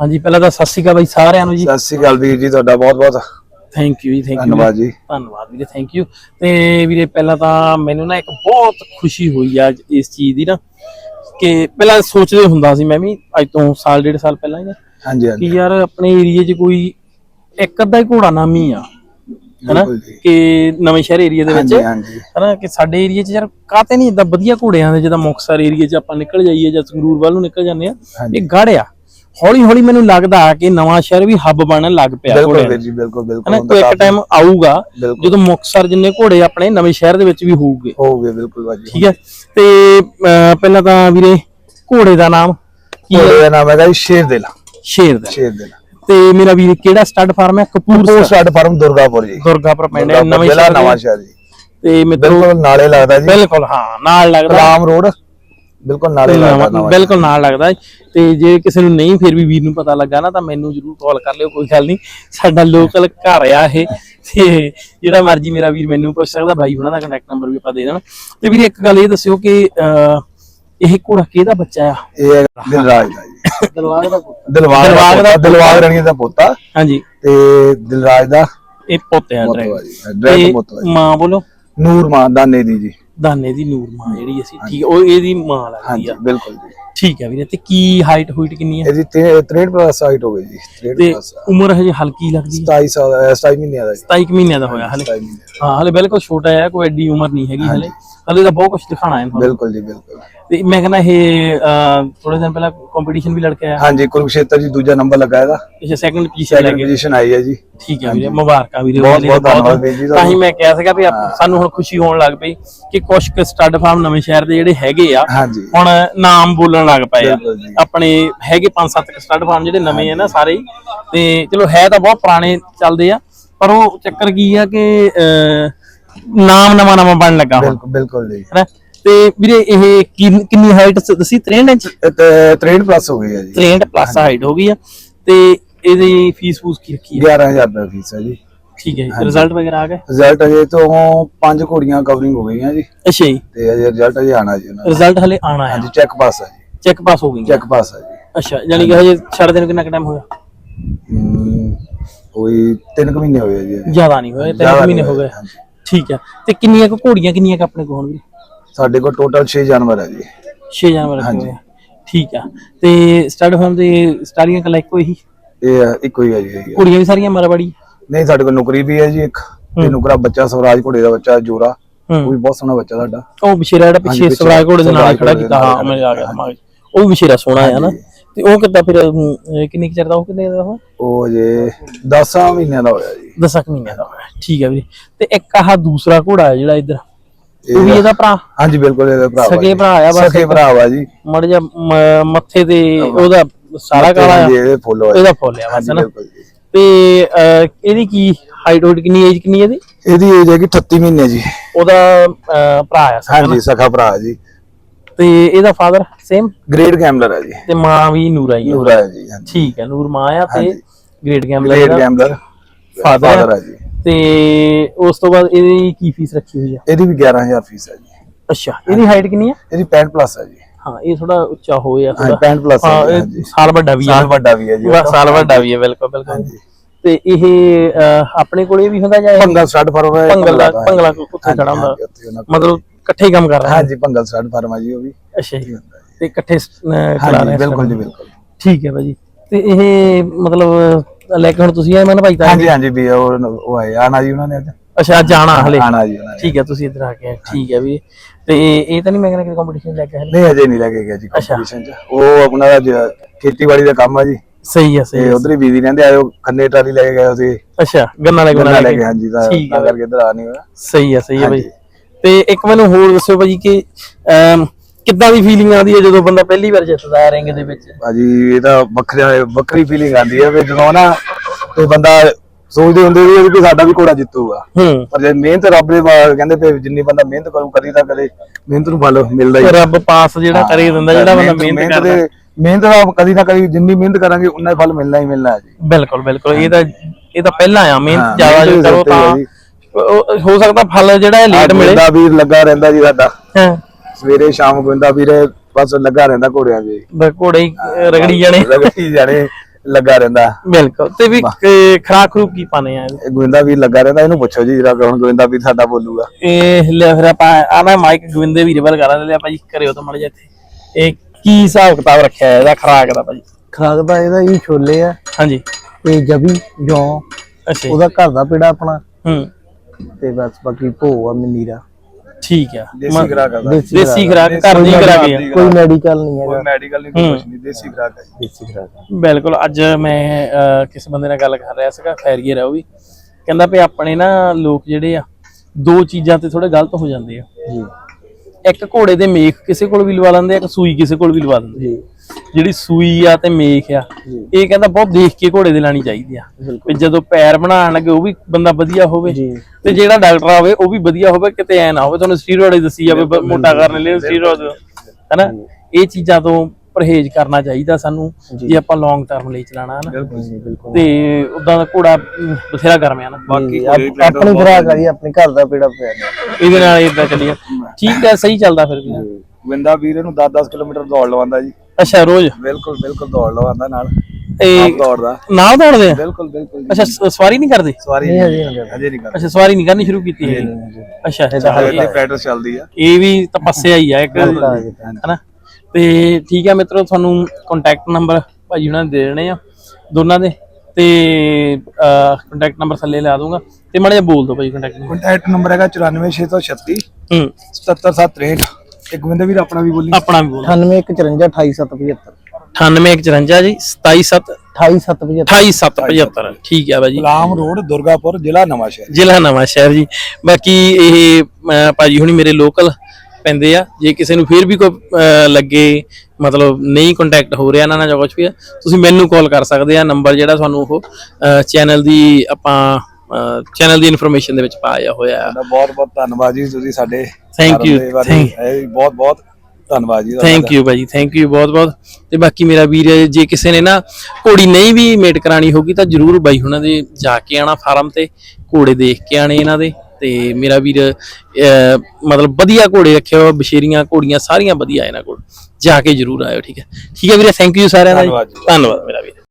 ਹਾਂਜੀ ਪਹਿਲਾਂ ਤਾਂ ਸਤਿ ਸ਼੍ਰੀ ਅਕਾਲ ਬਾਈ ਸਾਰਿਆਂ ਨੂੰ ਜੀ। ਸਤਿ ਸ਼੍ਰੀ ਅਕਾਲ ਵੀਰ ਜੀ ਤੁਹਾਡਾ ਬਹੁਤ ਬਹੁਤ ਥੈਂਕ ਯੂ ਜੀ ਥੈਂਕ ਯੂ ਧੰਨਵਾਦ ਜੀ। ਧੰਨਵਾਦ ਵੀਰੇ ਥੈਂਕ ਯੂ ਤੇ ਵੀਰੇ ਪਹਿਲਾਂ ਤਾਂ ਮੈਨੂੰ ਨਾ ਇੱਕ ਬਹੁਤ ਖੁਸ਼ੀ ਹੋਈ ਆ ਅੱਜ ਇਸ ਚੀਜ਼ ਦੀ ਨਾ ਕਿ ਪਹਿਲਾਂ ਸੋਚਦੇ ਹੁੰਦਾ ਸੀ ਮੈਂ ਵੀ ਅੱਜ ਤੋਂ ਸਾਲ ਡੇਢ ਸਾਲ ਪਹਿਲਾਂ ਹੀ ਨਾ ਹਾਂਜੀ ਕਿ ਹਾਂਜੀ ਯਾਰ ਆਪਣੇ ਏਰੀਏ 'ਚ ਕੋਈ ਇੱਕ ਅੱਧਾ ਹੀ ਘੋੜਾ ਨਾਮੀ ਆ ਹਨਾ? ਬਿਲਕੁਲ ਜੀ। ਕਿ ਨਵੇਂ ਸ਼ਹਿਰ ਏਰੀਆ ਦੇ ਵਿੱਚ ਹਾਂਜੀ ਹਾਂਜੀ। ਹਨਾ? ਕਿ ਸਾਡੇ ਏਰੀਆ 'ਚ ਯਾਰ ਕਾਤੇ ਨਹੀਂ ਇਦਾਂ ਵਧੀਆ ਘੋੜਿਆਂ ਦੇ ਜਿੱਦਾਂ ਮੁਕਤਸਰ ਏਰੀਆ 'ਚ ਆਪਾਂ ਨਿਕਲ ਜਾਈਏ ਜਾਂ ਸੰਗਰੂਰ ਵੱਲ ਨੂੰ ਨਿਕਲ ਜਾਂਦੇ ਆ ਹਾਂਜੀ। ਇਹ ਗੜ ਆ। ਹੌਲੀ ਹੌਲੀ ਮੈਨੂੰ ਲੱਗਦਾ ਕਿ ਨਵਾਂ ਸ਼ਹਿਰ ਵੀ ਹੱਬ ਬਣਨ ਲੱਗ ਪਿਆ ਬਿਲਕੁਲ ਵੀਰ ਜੀ ਬਿਲਕੁਲ ਬਿਲਕੁਲ। ਹਨਾ? ਇੱਕ ਟਾਈਮ ਆਊਗਾ। ਜਦੋਂ ਮੁਕਤਸਰ ਜਿੰਨੇ ਘੋੜੇ ਆਪਣੇ ਨਵੇਂ ਸ਼ਹਿਰ ਦੇ ਵਿੱਚ ਵੀ ਹੋਊਗੇ। ਹੋ ਗਏ ਬਿਲਕੁਲ ਬਾਜੀ ਠੀਕ ਹੈ? ਤੇ ਪਹਿਲਾਂ ਤਾਂ ਵੀਰੇ ਘੋੜੇ ਦਾ ਨਾਮ ਕੀ ਹੈ? ਘੋੜੇ ਦਾ ਨਾਮ ਹੈਗਾ ਜੀ ਸ਼ੇਰ ਦਿਲ। ਸ਼ੇਰ ਦਾ ਸ਼ੇਰ ਦਿਲ। ਤੇ ਮੇਰਾ ਵੀਰ ਕਿਹੜਾ ਸਟੱਡ ਫਾਰਮ ਹੈ? ਕਪੂਰ ਸਟਾਰਟ ਫਾਰਮ ਦੁਰਗਾਪੁਰ ਜੀ। ਦੁਰਗਾਪੁਰ ਪਿੰਡ ਹੈ ਨਵੇਂ ਸ਼ਹਿਰ ਨਵਾਂ ਦੇ। ਸ਼ਹਿਰ ਜੀ। ਤੇ ਮਿੱਤਰੋ ਬਿਲਕੁਲ ਨਾਲੇ ਲੱਗਦਾ ਜੀ। ਬਿਲਕੁਲ ਹਾਂ ਨਾਲ ਲੱਗਦਾ। ਰਾਮ ਰੋਡ। ਬਿਲਕੁਲ ਨਾਲੇ ਲੱਗਦਾ ਨਵਾਂ- ਬਿਲਕੁਲ ਨਾਲ ਲੱਗਦਾ ਹੈ। ਤੇ ਜੇ ਕਿਸੇ ਨੂੰ ਨਹੀਂ ਫਿਰ ਵੀ ਵੀਰ ਨੂੰ ਪਤਾ ਲੱਗਾ ਨਾ ਤਾਂ ਮੈਨੂੰ ਜਰੂਰ ਕਾਲ ਕਰ ਲਿਓ ਕੋਈ ਗੱਲ ਨਹੀਂ। ਸਾਡਾ ਲੋਕਲ ਘਰ ਆ ਇਹ। ਤੇ ਜਿਹੜਾ ਮਰਜ਼ੀ ਮੇਰਾ ਵੀਰ ਮੈਨੂੰ ਪੁੱਛ ਸਕਦਾ ਬਾਈ ਉਹਨਾਂ ਦਾ ਕੰਟੈਕਟ ਨੰਬਰ ਵੀ ਆਪਾਂ ਦੇ ਦੇਣਾ। ਤੇ ਵੀਰੇ ਇੱਕ ਗੱਲ ਇਹ ਦੱਸਿਓ ਕਿ ਅਹ, ਇਹ ਘੋੜਾ ਕਿਹਦਾ ਬੱਚਾ ਆ? ਇਹ ਹੈ ਦਿਲਰਾਜ ਦਾ ਜੀ। ਦਲਵਾਗ ਦਾ ਦਿਲਵਾਗ ਦਿਲਵਾਗ ਦਾ ਦਾ ਦਿਲਵਾਗ ਰਾਣੀ ਦਾ ਪੋਤਾ। ਹਾਂਜੀ। ਤੇ ਦਿਲਰਾਜ ਦਾ ਇਹ ਪੋਤੇ ਆ ਮੋਤਵਾ ਡਰੈਗ। ਜੀ। ਡਰੈਗ ਮੋਤਵਾ ਜੀ। ਮਾਂ ਬੋਲੋ? ਨੂਰ ਮਾਂ ਦਾਨੇ ਦੀ ਜੀ। ਦਾਨੇ ਦੀ ਨੂਰ ਮਾਂ ਜਿਹੜੀ ਅਸੀਂ ਠੀਕ ਉਹ ਇਹਦੀ ਮਾਂ ਲੱਗਦੀ ਹਾਂਜੀ ਆ। ਬਿਲਕੁਲ ਜੀ। ਠੀਕ ਹੈ ਵੀਰੇ ਤੇ ਕੀ ਹਾਈਟ ਹੂਈਟ ਕਿੰਨੀ ਹੈ ਇਹਦੀ 63 ਪਲੱਸ ਹਾਈਟ ਹੋ ਗਈ ਜੀ 63 ਤੇ ਪਲੱਸ ਉਮਰ ਹਜੇ ਹਲਕੀ ਲੱਗਦੀ ਹੈ 27 ਸਾਲ 27 ਮਹੀਨਿਆਂ ਦਾ ਜੀ। 27 ਕੁ ਮਹੀਨਿਆਂ ਦਾ ਹੋਇਆ ਹਲੇ। 27 ਮਹੀਨੇ ਹਾਂ ਹਲੇ ਬਿਲਕੁਲ ਛੋਟਾ ਹੈ ਕੋਈ ਐਡੀ ਉਮਰ ਨਹੀਂ ਹੈਗੀ ਹਲੇ। ਹਲੇ ਤਾਂ ਬਹੁਤ ਕੁਝ ਦਿਖਾਣਾ ਹੈ ਬਿਲਕੁਲ ਜੀ ਬਿਲਕੁਲ। ਤੇ ਮੈਂ ਕਹਿੰਦਾ ਇਹ ਥੋੜੇ ਦਿਨ ਪਹਿਲਾਂ ਕੰਪੀਟੀਸ਼ਨ ਵੀ ਲੜ ਕੇ ਆਇਆ। ਹਾਂਜੀ ਕੁਰੂਕਸ਼ੇਤਰ ਜੀ ਦੂਜਾ ਨੰਬਰ ਲੱਗਾ ਇਹਦਾ। ਇਹ ਸੈਕੰਡ ਪੋਜੀਸ਼ਨ ਲੈ ਸੈਕੰਡ ਕੇ ਪੋਜੀਸ਼ਨ ਆਈ ਹੈ ਜੀ। ਠੀਕ ਹੈ ਵੀਰੇ ਮੁਬਾਰਕਾਂ ਵੀਰੇ ਬਹੁਤ- ਬਹੁਤ ਧੰਨਵਾਦ ਜੀ ਤਾਂ ਹੀ ਮੈਂ ਕਿਹਾ ਸੀਗਾ ਵੀ ਸਾਨੂੰ ਹੁਣ ਖੁਸ਼ੀ ਹੋਣ ਲੱਗ ਪਈ ਕਿ ਕੁਝ ਕੁ ਸਟੱਡ ਫਾਰਮ ਨਵੇਂ ਸ਼ਹਿਰ ਦੇ ਜਿਹੜੇ ਹੈਗੇ ਆ ਹੁਣ ਨਾਮ ਬੋਲਣ ਲੱਗ ਪਏ ਆ। ਆਪਣੇ ਹੈਗੇ ਪੰਜ ਸੱਤ ਸਟੱਡ ਫਾਰਮ ਜਿਹੜੇ ਨਵੇਂ ਆ ਨਾ ਸਾਰੇ ਤੇ ਚਲੋ ਹੈ ਤਾਂ ਬਹੁਤ ਪੁਰਾਣੇ ਚੱਲਦੇ ਆ ਪਰ ਉਹ ਚੱਕਰ ਕੀ ਆ ਕਿ ਨਾਮ ਨਵਾਂ ਨਵਾਂ ਬਣਨ ਲੱਗਾ ਹੁਣ। ਬਿਲਕੁਲ ਬਿਲਕੁਲ ਜੀ। ਤੇ ਵੀਰੇ ਇਹ ਕਿੰਨ- ਕਿੰਨੀ ਹਾਈਟ ਦੱਸੀ? 63 ਇੰਚ? ਇਹ ਤੇ 63 ਪਲੱਸ ਹੋ ਗਈ ਹੈ ਜੀ। 63 ਪਲੱਸ ਹਾਈਟ ਹੋ ਗਈ ਆ। ਤੇ ਇਹਦੀ ਫੀਸ ਫੂਸ ਕੀ ਰੱਖੀ ਹੈ 11000 ਰੁਪਏ ਫੀਸ ਹੈ ਜੀ। ਠੀਕ ਹੈ ਜੀ। ਰਿਜ਼ਲਟ ਵਗੈਰਾ ਆ ਗਏ? ਰਿਜ਼ਲਟ ਅਜੇ ਤੋਂ ਪੰਜ ਘੋੜੀਆਂ ਕਵਰਿੰਗ ਹੋ ਗਈਆਂ ਜੀ। ਅੱਛਾ ਜੀ। ਤੇ ਅਜੇ ਰਿਜ਼ਲਟ ਅਜੇ ਆਣਾ ਜੀ ਉਹਨਾਂ ਦਾ। ਰਿਜ਼ਲਟ ਹਲੇ ਆਣਾ ਹੈ। ਹਾਂਜੀ ਚੈੱਕ ਪਾਸ ਹੈ ਜੀ। ਚੈੱਕ ਪਾਸ ਹੋ ਗਈ ਚੈੱਕ ਪਾਸ ਹੈ ਜੀ। ਅੱਛਾ ਯਾਨੀ ਕਿ ਹਜੇ। ਛੱਡ ਦੇਣ ਕਿੰਨਾ ਟਾਈਮ ਹੋਇਆ? ਹਮ, ਕੋਈ 3 ਮਹੀਨੇ ਹੋਏ ਆ ਜੀ ਅਜੇ। ਜ਼ਿਆਦਾ ਨਹੀਂ ਹੋਏ ਤਿੰਨ ਜ਼ਿਆਦਾ ਕੁ ਨਹੀਂ ਮਹੀਨੇ ਹੋ ਗਏ। ਹਾਂਜੀ। ਠੀਕ ਹੈ। ਤੇ ਕਿੰਨੀਆਂ ਕੁ ਘੋੜੀਆਂ ਕਿੰਨੀਆਂ ਕੁ ਆਪਣੇ ਕੋਲ ਹੁਣ ਵੀ ਸਾਡੇ ਕੋਲ ਟੋਟਲ 6 ਜਾਨਵਰ ਹੈ ਜੀ। 6 ਜਾਨਵਰ ਰੱਖੇ ਹੋਏ ਆ ਠੀਕ ਆ। ਤੇ ਸਟੱਡ ਫਾਰਮ ਦੇ ਸਟਾਰੀਆਂ ਕਲਾ ਇੱਕੋ ਹੀ ਇਹ ਹੈ, ਇੱਕੋ ਹੀ ਹੈ ਜੀ ਇਹ। ਘੋੜੀਆਂ ਵੀ ਸਾਰੀਆਂ ਮਰਵਾੜੀ ਨਹੀਂ ਸਾਡੇ ਕੋਲ ਨੁਕਰੀ ਵੀ ਹੈ ਜੀ ਇੱਕ। ਤੇ ਨੁਕਰਾ ਬੱਚਾ ਸਵਰਾਜ ਘੋੜੇ ਦਾ ਬੱਚਾ ਜੋਰਾ। ਉਹ ਵੀ ਬਹੁਤ ਸੋਹਣਾ ਬੱਚਾ ਸਾਡਾ। ਉਹ ਵਿਸ਼ੇਰਾ ਜਿਹੜਾ ਹਾਂਜੀ, ਪਿੱਛੇ ਪਿੱਛੇ ਸਵਰਾਜ ਘੋੜੇ ਦੇ ਨਾਲ ਸਵਰਾਜ ਖੜਾ ਘੋੜੇ ਕੀਤਾ। ਹਾਂ ਮੈਨੂੰ ਆ ਗਿਆ ਦਿਮਾਗ 'ਚ। ਉਹ ਵੀ ਵਿਸ਼ੇਰਾ ਸੋਹਣਾ ਹੈ ਨਾ। ਤੇ ਉਹ ਕਿੱਦਾਂ ਫਿਰ ਅਮ, ਇਹ ਕਿੰਨੀ ਕੁ ਚਿਰ ਦਾ ਉਹ ਕਿੰਨੇ ਦਾ ਉਹ? ਉਹ ਜੇ 10 ਮਹੀਨਿਆਂ ਦਾ ਹੋਇਆ ਜੀ। ਦਸਾਂ ਕੁ ਮਹੀਨਿਆਂ ਦਾ ਹੋਇਆ। ਠੀਕ ਹੈ ਵੀਰੇ। ਤੇ ਇੱਕ ਆਹ ਦੂਸਰਾ ਘੋੜਾ ਹੈ ਜਿਹੜਾ ਇੱਧਰ। ਉਹ ਵੀ ਇਹਦਾ ਭਰਾ? ਹਾਂਜੀ ਬਿਲਕੁਲ ਇਹਦਾ ਭਰਾ ਸਕੇ। ਭਰਾ ਆ ਬਸ ਸਕੇ ਭਰਾ ਵਾ ਜੀ। ਮੜ ਜਾ ਮੱਥੇ ਤੇ ਉਹਦਾ ਸਾਰਾ ਕਾਲਾ ਆ। ਇਹਦੇ ਫੁੱਲ ਹੋਇਆ ਇਹਦਾ ਫੁੱਲ ਆ ਬਸ ਨਾ ਤੇ ਇਹਦੀ ਕੀ ਹਾਈਟ ਹੋਟ ਕਿੰਨੀ ਏਜ ਕਿੰਨੀ ਹੈ ਇਹਦੀ? ਇਹਦੀ ਏਜ ਹੈਗੀ 38 ਮਹੀਨੇ ਜੀ। ਉਹਦਾ ਭਰਾ ਆ ਹਾਂਜੀ ਸਖਾ ਭਰਾ ਜੀ। ਤੇ ਇਹਦਾ ਫਾਦਰ ਸੇਮ ਗ੍ਰੇਡ ਗੈਮਲਰ ਹੈ ਜੀ। ਤੇ ਮਾਂ ਵੀ ਨੂਰਾ ਹੀ ਨੂਰਾ ਹੈ ਜੀ ਠੀਕ ਹੈ ਨੂਰ ਮਾਂ ਆ ਤੇ। ਗ੍ਰੇਟ ਗ੍ਰੇਡ ਗੈਮਲਰ ਗੈਮਲਰ ਫਾਦਰ ਫਾਦਰ ਹੈ ਜੀ। ਤੇ ਉਸ ਤੋਂ ਬਾਅਦ ਇਹਦੀ ਕੀ ਫੀਸ ਰੱਖੀ ਹੋਈ ਆ? ਇਹਦੀ ਵੀ 11000 ਫੀਸ ਹੈ ਜੀ। ਅੱਛਾ ਇਹਦੀ ਹਾਈਟ ਕਿੰਨੀ ਆ? ਇਹਦੀ 65 ਪਲੱਸ ਹੈ ਜੀ। ਹਾਂ ਇਹ ਥੋੜਾ ਉੱਚਾ ਹੋਇਆ ਹਾਂ ਥੋੜਾ 65 ਪਲੱਸ ਹੈ ਹਾਂ ਜੀ, ਇਹ ਸਾਲ ਵੱਡਾ ਵੀ ਆ। ਸਾਲ ਵੱਡਾ ਵੀ ਹੈ ਜੀ ਸਾਲ ਵੱਡਾ ਵੀ ਹੈ ਬਿਲਕੁਲ ਬਿਲਕੁਲ। ਤੇ ਇਹ ਆਪਣੇ ਕੋਲੇ ਵੀ ਹੁੰਦਾ ਜਾਂ ਭੰਗਲ ਸਟਾਰਟ ਫਾਰਮ ਹੈ ਭੰਗਲ ਹੈ। ਭੰਗਲਾ ਉੱਥੇ ਖੜਾ ਹੁੰਦਾ। ਮਤਲਬ ਇਕੱਠੇ ਹੀ ਕੰਮ ਕਰ ਰਹੇ ਨੇ? ਹਾਂਜੀ ਭੰਗਲ ਸਟਾਰਟ ਫਾਰਮ ਹੈ ਜੀ ਉਹ ਵੀ। ਅੱਛਾ ਜੀ। ਹੈ। ਤੇ ਇਕੱਠੇ ਚਲਾ ਰਹੇ ਆ ਬਿਲਕੁਲ ਜੀ ਬਿਲਕੁਲ। ਠੀਕ ਹੈ ਭਾਜੀ। ਤੇ ਇਹ ਮਤਲਬ ਲੈ ਕੇ ਹੁਣ ਤੁਸੀਂ ਆਏ ਮਨ ਭਾਈ ਤਾਂ? ਹਾਂਜੀ ਹਾਂਜੀ ਵੀ ਉਹ ਉਹ ਆਏ ਆਣਾ ਜੀ ਉਹਨਾਂ ਨੇ ਅੱਜ। ਅੱਛਾ ਅੱਜ ਆਣਾ ਹਲੇ? ਆਣਾ ਜੀ ਉਹਨਾਂ ਨੇ ਠੀਕ ਹੈ ਤੁਸੀਂ ਇੱਧਰ ਆ ਕੇ ਠੀਕ ਹੈ ਵੀ। ਤੇ ਇਹ ਤਾਂ ਨਹੀਂ ਮੈਂ ਕਹਿੰਦਾ ਕਿ ਕੰਪੀਟੀਸ਼ਨ ਲੈ ਕੇ ਆਏ ਨਹੀਂ ਅਜੇ ਨਹੀਂ ਲੈ ਕੇ ਗਿਆ ਜੀ ਕੰਪੀਟੀਸ਼ਨ ਚ। ਉਹ ਆਪਣਾ ਖੇਤੀਬਾੜੀ ਦਾ ਕੰਮ ਆ ਜੀ। ਸਹੀ ਹੈ ਸਹੀ ਉਧਰ ਹੀ ਬੀਜੀ ਰਹਿੰਦੇ ਆਇਓ ਖੰਨੇ ਟਰਾਲੀ ਲੈ ਕੇ ਗਏ ਸੀ। ਅੱਛਾ ਗੰਨਾ ਲੈ ਕੇ ਗੰਨਾ ਲੈ ਕੇ ਕੇ ਹਾਂਜੀ ਤਾਂ ਕਰਕੇ ਇਧਰ ਆ ਨਹੀਂ ਹੋਇਆ। ਸਹੀ ਹੈ ਸਹੀ ਹੈ ਭਾਈ ਹਾਂਜੀ। ਤੇ ਇੱਕ ਮੈਨੂੰ ਹੋਰ ਦੱਸਿਓ ਭਾਜੀ ਕਿ ਕਿੱਦਾਂ ਦੀ ਫੀਲਿੰਗ ਆਉਂਦੀ ਹੈ ਜਦੋਂ ਬੰਦਾ ਪਹਿਲੀ ਵਾਰ ਜਿੱਤਦਾ ਹੈ ਰਿੰਗ ਦੇ ਵਿੱਚ? ਭਾਜੀ ਇਹ ਤਾਂ ਵੱਖਰਾ ਵੱਖਰੀ ਫੀਲਿੰਗ ਆਉਂਦੀ ਹੈ ਵੀ ਜਦੋਂ ਨਾ ਤੇ ਬੰਦਾ ਸੋਚਦੇ ਹੁੰਦੇ ਵੀ ਕਿ ਸਾਡਾ ਵੀ ਘੋੜਾ ਜਿੱਤੂਗਾ। ਹੂੰ। ਪਰ ਜੇ ਮਿਹਨਤ ਰੱਬ ਦੇ ਕਹਿੰਦੇ ਪਏ ਜਿੰਨੀ ਬੰਦਾ ਮਿਹਨਤ ਕਰੂ ਕਦੀ ਤਾਂ ਕਦੇ ਮਿਹਨਤ ਨੂੰ ਫਲ ਮਿਲਦਾ ਹੀ ਰੱਬ ਪਾਸ ਜਿਹੜਾ ਕਰੇ ਦਿੰਦਾ ਜਿਹੜਾ ਬੰਦਾ ਮਿਹਨਤ ਕਰਦਾ ਦੇ- ਮਿਹਨਤ ਦਾ ਕਦੀ ਨਾ ਕਦੀ ਜਿੰਨੀ ਮਿਹਨਤ ਕਰਾਂਗੇ ਉਨਾ ਹੀ ਫਲ ਮਿਲਣਾ ਹੀ ਮਿਲਣਾ ਹੈ ਜੀ। ਬਿਲਕੁਲ ਬਿਲਕੁਲ। ਇਹ ਤਾਂ ਇਹ ਤਾਂ ਪਹਿਲਾਂ ਆ ਮਿਹਨਤ ਜ਼ਿਆਦਾ ਜੋ ਦੇ ਕਰੋ ਤੇ ਤਾਂ ਹੈ ਸਕਦਾ ਫਲ ਜਿਹੜਾ ਲੇਟ ਮਿਲੇ। ਗੋਇੰਦਾ ਵੀਰ ਲੱਗਾ ਰਹਿੰਦਾ ਜੀ ਸਾਡਾ। ਹਾਂ। ਸਵੇਰੇ ਸ਼ਾਮ ਗੋਇੰਦਾ ਵੀਰ ਬਸ ਲੱਗਾ ਰਹਿੰਦਾ ਘੋੜਿਆਂ ਦੇ ਬਸ ਘੋੜੇ ਹੀ, ਰਗੜੀ ਜਾਣੇ। ਰਗੜੀ ਜਾਣੇ ਲੱਗਾ ਰਹਿੰਦਾ। ਬਿਲਕੁਲ ਤੇ ਵੀ ਖਰਾਕ ਖਰੂਕ ਕੀ ਪਾਣੇ ਆ? ਇਹ ਗੋਇੰਦਾ ਵੀਰ ਲੱਗਾ ਰਹਿੰਦਾ ਇਹਨੂੰ ਪੁੱਛੋ ਜੀ ਜਿਹੜਾ ਹੁਣ ਗੋਇੰਦਾ ਵੀਰ ਸਾਡਾ ਬੋਲੂਗਾ। ਇਹ ਲੈ ਫਿਰ ਆਪਾਂ ਆ ਮੈਂ ਮਾਈਕ ਗਵਿੰਦੇ ਵੀਰੇ ਵੱਲ ਕਰਾਂ ਲਿਆ ਭਾਜੀ ਕਰਿਓ ਤਾਂ ਮੜ ਜਾ ਇੱਥੇ। ਇਹ ਕੀ ਹਿਸਾਬ ਕਿਤਾਬ ਰੱਖਿਆ ਹੈ ਇਹਦਾ ਖਰਾਕ ਦਾ ਭਾਜੀ? ਖਰਾਕ ਦਾ ਇਹਦਾ ਹੀ ਛੋਲੇ ਆ ਹਾਂਜੀ। ਤੇ ਜਬੀ ਜੌਂ ਅੱਛਾ। ਉਹਦਾ ਘਰ ਦਾ ਪੇੜਾ ਆਪਣਾ। ਹੂੰ। ਤੇ ਬਸ ਬਾਕੀ ਭੋ ਆ ਮਨੀਰਾ। ਠੀਕ ਆ। ਦੇਸੀ ਖਰਾਕ ਦਾ ਦੇਸੀ ਖਰਾਕ ਘਰ ਦੀ ਖਰਾਕ ਹੈ ਕੋਈ ਮੈਡੀਕਲ ਨਹੀਂ ਕੋਈ ਹੈਗਾ। ਮੈਡੀਕਲ ਨਹੀਂ ਕੋਈ ਕੁਝ ਨਹੀਂ ਦੇਸੀ ਖਰਾਕ ਹੈ ਦੇਸੀ ਖਰਾਕ ਬਿਲਕੁਲ ਅੱਜ ਮੈਂ ਕਿਸੇ ਬੰਦੇ ਨਾਲ ਗੱਲ ਕਰ ਰਿਹਾ ਸੀਗਾ ਖੈਰੀਏ ਰਿਹਾ ਉਹ ਵੀ। ਕਹਿੰਦਾ ਵੀ ਆਪਣੇ ਨਾ ਲੋਕ ਜਿਹੜੇ ਆ ਦੋ ਚੀਜ਼ਾਂ ਤੇ ਥੋੜੇ ਗਲਤ ਹੋ ਜਾਂਦੇ ਆ। ਜੀ। ਇੱਕ ਘੋੜੇ ਦੇ ਮੇਖ ਕਿਸੇ ਕੋਲ ਵੀ ਲਵਾ ਲੈਂਦੇ ਆ ਇੱਕ ਸੂਈ ਕਿਸੇ ਕੋਲ ਵੀ ਲਵਾ ਦਿੰਦੇ ਜੀ। ਜਿਹੜੀ ਸੂਈ ਆ ਤੇ ਮੇਖ ਆ ਇਹ ਕਹਿੰਦਾ ਬਹੁਤ ਦੇਖ ਕੇ ਘੋੜੇ ਦੇ ਲਾਣੀ ਚਾਹੀਦੀ ਆ। ਵੀ ਜਦੋਂ ਪੈਰ ਬਣਾਉਣ ਲੱਗੇ ਉਹ ਵੀ ਬੰਦਾ ਵਧੀਆ ਹੋਵੇ। ਤੇ ਜਿਹੜਾ ਡਾਕਟਰ ਆਵੇ ਉਹ ਵੀ ਵਧੀਆ ਹੋਵੇ ਕਿਤੇ ਐ ਨਾ ਹੋਵੇ। ਤੁਹਾਨੂੰ ਸਟੀਰੋਇਡ ਦੱਸੀ ਜਾਵੇ ਮੋਟਾ ਕਰਨ ਲਈ ਸਟੀਰੋਇਡ ਹੈਨਾ? ਇਹ ਚੀਜ਼ਾਂ ਤੋਂ ਪਰਹੇਜ਼ ਕਰਨਾ ਚਾਹੀਦਾ ਸਾਨੂੰ ਜੇ। ਆਪਾਂ ਲੌਂਗ ਟਰਮ ਲਈ ਚਲਾਣਾ ਹੈ ਨਾ ਤੇ ਉਦਾਂ ਦਾ ਘੋੜਾ ਬਥੇਰਾ ਗਰਮਿਆ ਨਾ ਬਾਕੀ ਆਪ- ਆਪਣੀ ਖਰਾਕ ਆ ਜੀ ਆਪਣੇ ਘਰ ਦਾ ਪੇੜਾ ਪਿਆ ਇਹਦੇ ਨਾਲ ਇਦਾਂ ਚੱਲੀਏ। ਠੀਕ ਹੈ ਸਹੀ ਚੱਲਦਾ ਫਿਰ ਵੀ। ਗੋਇੰਦਾ ਵੀਰ ਇਹਨੂੰ 10-10 ਕਿਲੋਮੀਟਰ ਦੌੜ ਲਵਾਉਂਦਾ ਜੀ। ਅੱਛਾ ਰੋਜ਼? ਬਿਲਕੁਲ ਬਿਲਕੁਲ ਦੌੜ ਲਵਾਉਂਦਾ ਨਾਲ। ਆਪ ਦੌੜਦਾ। ਨਾਲ ਦੌੜਦੇ ਆ? ਬਿਲਕੁਲ ਬਿਲਕੁਲ ਅੱਛਾ ਸ- ਸਵਾਰੀ ਨਹੀਂ ਕਰਦੇ? ਸਵਾਰੀ ਨਹੀਂ ਹਜੇ ਨਹੀਂ ਕਰਦਾ ਅਜੇ ਨਹੀਂ ਕਰਦਾ। ਅੱਛਾ ਸਵਾਰੀ ਨਹੀਂ ਕਰਨੀ ਸ਼ੁਰੂ ਕੀਤੀ ਹੈ ਅੱਛਾ ਅੱਛਾ ਹਜੇ ਤੇ ਪ੍ਰੈਕਟਿਸ ਚੱਲਦੀ ਆ। ਇਹ ਵੀ ਤਪੱਸਿਆ ਹੀ ਆ ਇੱਕ ਹਨਾ? ਤੇ ਠੀਕ ਹੈ ਮਿੱਤਰੋ ਤੁਹਾਨੂੰ ਕੰਟੈਕਟ ਨੰਬਰ ਭਾਜੀ ਉਹਨਾਂ ਨੇ ਦੇ ਦੇਣੇ ਆ ਦੋਨਾਂ ਦੇ। ਤੇ ਕੰਟੈਕਟ ਨੰਬਰ ਥੱਲੇ ਲਾ ਦੂੰਗਾ ਤੇ ਮਾੜਾ ਜਿਹਾ ਬੋਲ ਦਿਓ ਭਾਜੀ ਕੰਟੈਕਟ ਨੰਬਰ ਕੰਟੈਕਟ ਨੰਬਰ ਹੈਗਾ 94636 ਹੂੰ। 77763 ਇੱਕ ਗੋਇੰਦਾ ਵੀਰ ਆਪਣਾ ਵੀ ਬੋਲੀ। ਆਪਣਾ ਵੀ ਬੋਲ। 9854 9854 ਜੀ 277 28775 28775 ਠੀਕ ਹੈ ਭਾਜੀ ਗੁਲਾਮ ਰੋਡ ਦੁਰਗਾਪੁਰ ਜ਼ਿਲ੍ਹਾ ਨਵਾਂ ਸ਼ਹਿਰ। ਜ਼ਿਲ੍ਹਾ ਨਵਾਂ ਸ਼ਹਿਰ ਜੀ। ਬਾਕੀ ਇਹ ਅਹ, ਭਾਜੀ ਹੁਣੀ ਮੇਰੇ ਲੋਕਲ ਪੈਂਦੇ ਆ। ਜੇ ਕਿਸੇ ਨੂੰ ਫਿਰ ਵੀ ਕੋਈ ਅਹ, ਲੱਗੇ ਮਤਲਬ ਨਹੀਂ ਕੰਟੈਕਟ ਹੋ ਰਿਹਾ ਇਹਨਾਂ ਨਾਲ ਜਾਂ ਕੁਝ ਵੀ ਆ ਤੁਸੀਂ ਮੈਨੂੰ ਕਾਲ ਕਰ ਸਕਦੇ ਆ। ਨੰਬਰ ਜਿਹੜਾ ਤੁਹਾਨੂੰ ਉਹ ਚੈਨਲ ਦੀ ਆਪਾਂ ਚੈਨਲ ਦੀ ਇਨਫੋਰਮੇਸ਼ਨ ਦੇ ਵਿੱਚ ਪਾਇਆ ਹੋਇਆ ਤੁਹਾਡਾ ਬਹੁਤ ਬਹੁਤ ਧੰਨਵਾਦ ਜੀ ਤੁਸੀਂ ਸਾਡੇ you, thank- ਬਹੁਤ ਬਹੁਤ ਧੰਨਵਾਦ ਜੀ ਥੈਂਕ ਯੂ ਭਾਜੀ ਥੈਂਕ ਯੂ ਬਹੁਤ ਬਹੁਤ। ਤੇ ਬਾਕੀ ਮੇਰਾ ਵੀਰ ਜੇ ਕਿਸੇ ਨੇ ਨਾ ਘੋੜੀ ਨਹੀਂ ਵੀ ਮੇਟ ਕਰਾਣੀ ਹੋਗੀ ਤਾਂ ਜਰੂਰ ਬਾਈ ਹੁਣਾਂ ਦੇ ਜਾ ਕੇ ਆਣਾ ਫਾਰਮ ਤੇ ਘੋੜੇ ਦੇਖ ਕੇ ਆਣੇ ਇਹਨਾਂ ਦੇ। ਤੇ ਮੇਰਾ ਵੀਰ ਮਤਲਬ ਵਧੀਆ ਘੋੜੇ ਰੱਖੇ ਹੋ ਬਸ਼ੇਰੀਆਂ ਘੋੜੀਆਂ ਸਾਰੀਆਂ ਵਧੀਆ ਇਹਨਾਂ ਕੋਲ। ਜਾ ਕੇ ਜਰੂਰ ਆਇਓ ਠੀਕ ਹੈ। ਠੀਕ ਹੈ ਵੀਰੇ ਥੈਂਕ ਯੂ ਸਾਰਿਆਂ ਦਾ। ਧੰਨਵਾਦ ਮੇਰਾ ਵੀਰ।